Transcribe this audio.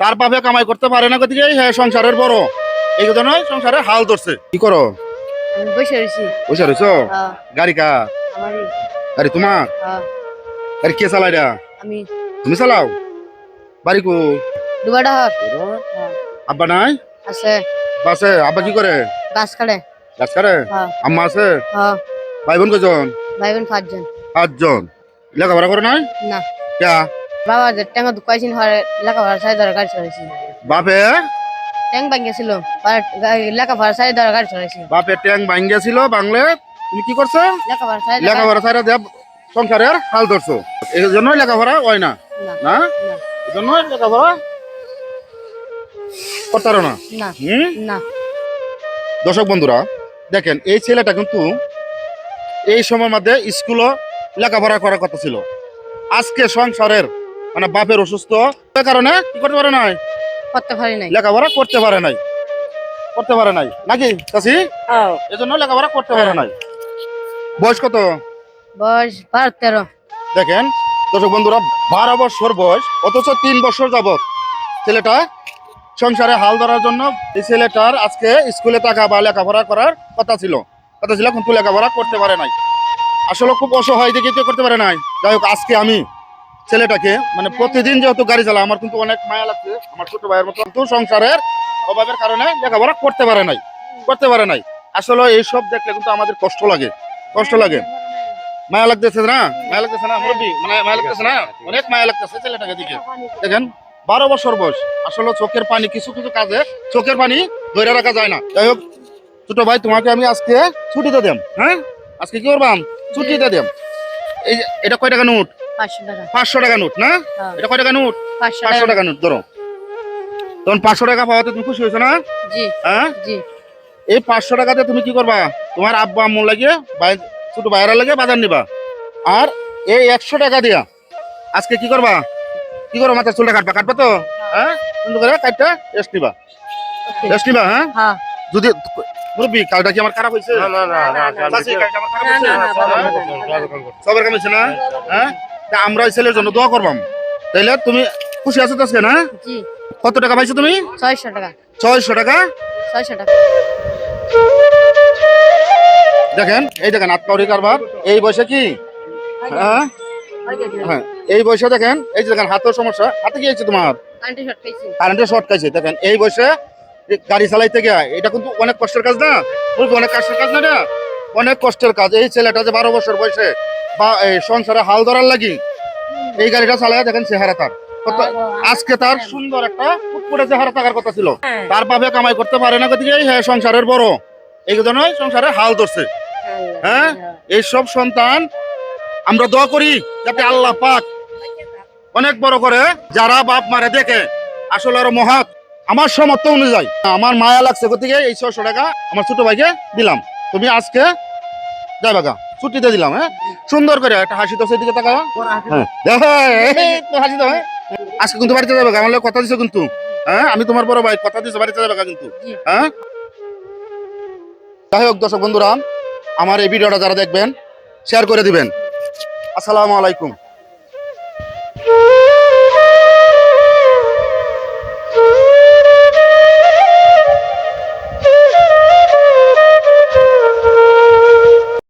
তার বাপে কামাই করতে পারে না গতিকে হ্যাঁ সংসারের বড়। এই জন্য সংসারে হাল ধরছে। কি করো? বসে রয়েছি। বসে রয়েছ? হ্যাঁ, গাড়ি কা গাড়ি তোমার? হ্যাঁ, গাড়ি কে চালাই রা? আমি। তুমি চালাও? বাড়ি কো? দুবাটা হর হ্যাঁ, আব্বা নাই? আছে। বাসে? আব্বা কি করে? গাছ কাটে গাছ কাটে হ্যাঁ। আম্মা আছে? হ্যাঁ। ভাই বোন কজন ভাই বোন পাঁচজন। পাঁচজন। লেখাপড়া করে নাই? না। কে? বাবা যে ট্যাঙ্ক দুকাইছিল হরে লেখাপড়ার সাথে ধরে গাড়ি চড়াইছি বাপে? ট্যাঙ্ক ভাঙ্গেছিল লেখাপড়ার সাথে ধরে গাড়ি চড়াইছি বাপে ট্যাং ভাঙ্গিয়াছিল বাংলে? তুমি কি করছ? লেখাপড়ার সাথে লেখাপড়া ছাড়া দেব সংসারের হাল ধরছো। এই জন্যই লেখাপড়া হয় না। না। এই জন্যই লেখাপড়া করতারো না? না। দর্শক বন্ধুরা দেখেন এই ছেলেটা কিন্তু এই সময়ের মধ্যে স্কুলও লেখাপড়া করার কথা ছিল। আজকে সংসারের মানে বাপের অসুস্থ। কারণে কি করতে পারে নাই? করতে পারি নাই। লেখাপড়া করতে পারে নাই। করতে পারে নাই। নাকি চাষি এই জন্য লেখাপড়া করতে পারে নাই। বয়স কত? বয়স বারো তেরো। দেখেন দর্শক বন্ধুরা বারো বছর বয়স অথচ তিন বছর যাবত ছেলেটা সংসারে হাল ধরার জন্য এই ছেলেটার আজকে স্কুলে টাকা বা লেখাপড়া করার কথা ছিল। কথা ছিল কিন্তু লেখাপড়া করতে পারে নাই। আসলে খুব অসহায় দেখে কেউ করতে পারে নাই। যাই হোক আজকে আমি ছেলেটাকে মানে প্রতিদিন যেহেতু গাড়ি চালা আমার কিন্তু অনেক মায়া লাগছে আমার ছোট ভাইয়ের মতো। কিন্তু সংসারের অভাবের কারণে লেখাপড়া করতে পারে নাই করতে পারে নাই। আসলে এইসব দেখলে কিন্তু আমাদের কষ্ট লাগে কষ্ট লাগে। মায়া লাগতেছে না? মায়া লাগতেছে না মুরব্বী? মানে মায়া লাগতেছে না? অনেক মায়া লাগতেছে ছেলেটাকে দিকে। দেখেন বারো বছর বয়স আসলে চোখের পানি কিছু কিছু কাজে চোখের পানি ধরে রাখা যায় না। যাই হোক ছোট ভাই তোমাকে আমি আজকে ছুটিতে দেম হ্যাঁ? আজকে কি করবাম? ছুটিতে দেম। এই এটা কয় টাকা নোট? পাঁচশো টাকা নোট না হ্যাঁ, এটা কয় টাকা নোট পাঁচশো টাকা নোট ধরো তখন পাঁচশো টাকা পাওয়াতে তুমি খুশি হয়েছো না জি হ্যাঁ জি এই পাঁচশো টাকাতে তুমি কি করবা তোমার আব্বা আম্মু লাগিয়ে ছোট ভাইরা লাগে বাজার নিবা আর এই একশো টাকা দিয়া আজকে কি করবা কি করো মাথার চুলটা কাটবা কাটবা তো হ্যাঁ সুন্দর করে কাটটা রেস্ট নিবা। রেস্ট নিবা হ্যাঁ হ্যাঁ যদি মুরব্বী কালটা কি আমার খারাপ হয়েছে না না না না চাচি, কালটা আমার খারাপ না, হয়েছে? না, না, বাবা, হ্যাঁ? বাবা। সবার কাম হয়েছে না হ্যাঁ তা আমরা এই ছেলের জন্য দোয়া করবাম। তাইলে তুমি খুশি আছো তো আজকে না? জি। কত টাকা পাইছো তুমি? ছয়শো টাকা। ছয়শো টাকা? ছয়শো টাকা। দেখেন এই দেখেন আটকাউরি কারবার। এই বয়সে কি? হ্যাঁ? হ্যাঁ এই বয়সে দেখেন এই যে দেখেন হাতের সমস্যা। হাতে কি হয়েছে তোমার? কারেন্টের শর্ট খাইছে। দেখেন এই বয়সে গাড়ি চালাইতে গিয়া এটা কিন্তু অনেক কষ্টের কাজ না? অনেক কষ্টের কাজ না এটা? অনেক কষ্টের কাজ। এই ছেলেটা যে বারো বছর বয়সে বা সংসারে হাল ধরার লাগি এই গাড়িটা চালায় দেখেন চেহারা তার। আজকে তার সুন্দর একটা ফুটফুটে চেহারা থাকার কথা ছিল। তার বাপে কামাই করতে পারে না গতিকে হ্যাঁ সংসারের বড়। এই জন্যই সংসারে হাল ধরছে। হ্যাঁ? এইসব সন্তান আমরা দোয়া করি যাতে আল্লাহ পাক অনেক বড় করে যারা বাপ মারে দেখে আসলে আরও মহাত আমার সমর্থ অনুযায়ী। আমার মায়া লাগছে গতিকে এই ছশো টাকা আমার ছোট ভাইকে দিলাম। তুমি আজকে যাই বাগা ছুটিতে দিলাম হ্যাঁ? সুন্দর করে একটা হাসি তো সেদিকে তাকা হ্যাঁ? দেখো হাসি তো হ্যাঁ? আজকে কিন্তু বাড়িতে যাবে আমার কথা দিছো কিন্তু হ্যাঁ? আমি তোমার বড় ভাই কথা দিছো বাড়িতে যাবে কিন্তু হ্যাঁ? যাই হোক দর্শক বন্ধুরা আমার এই ভিডিওটা যারা দেখবেন শেয়ার করে দিবেন। আসসালামু আলাইকুম।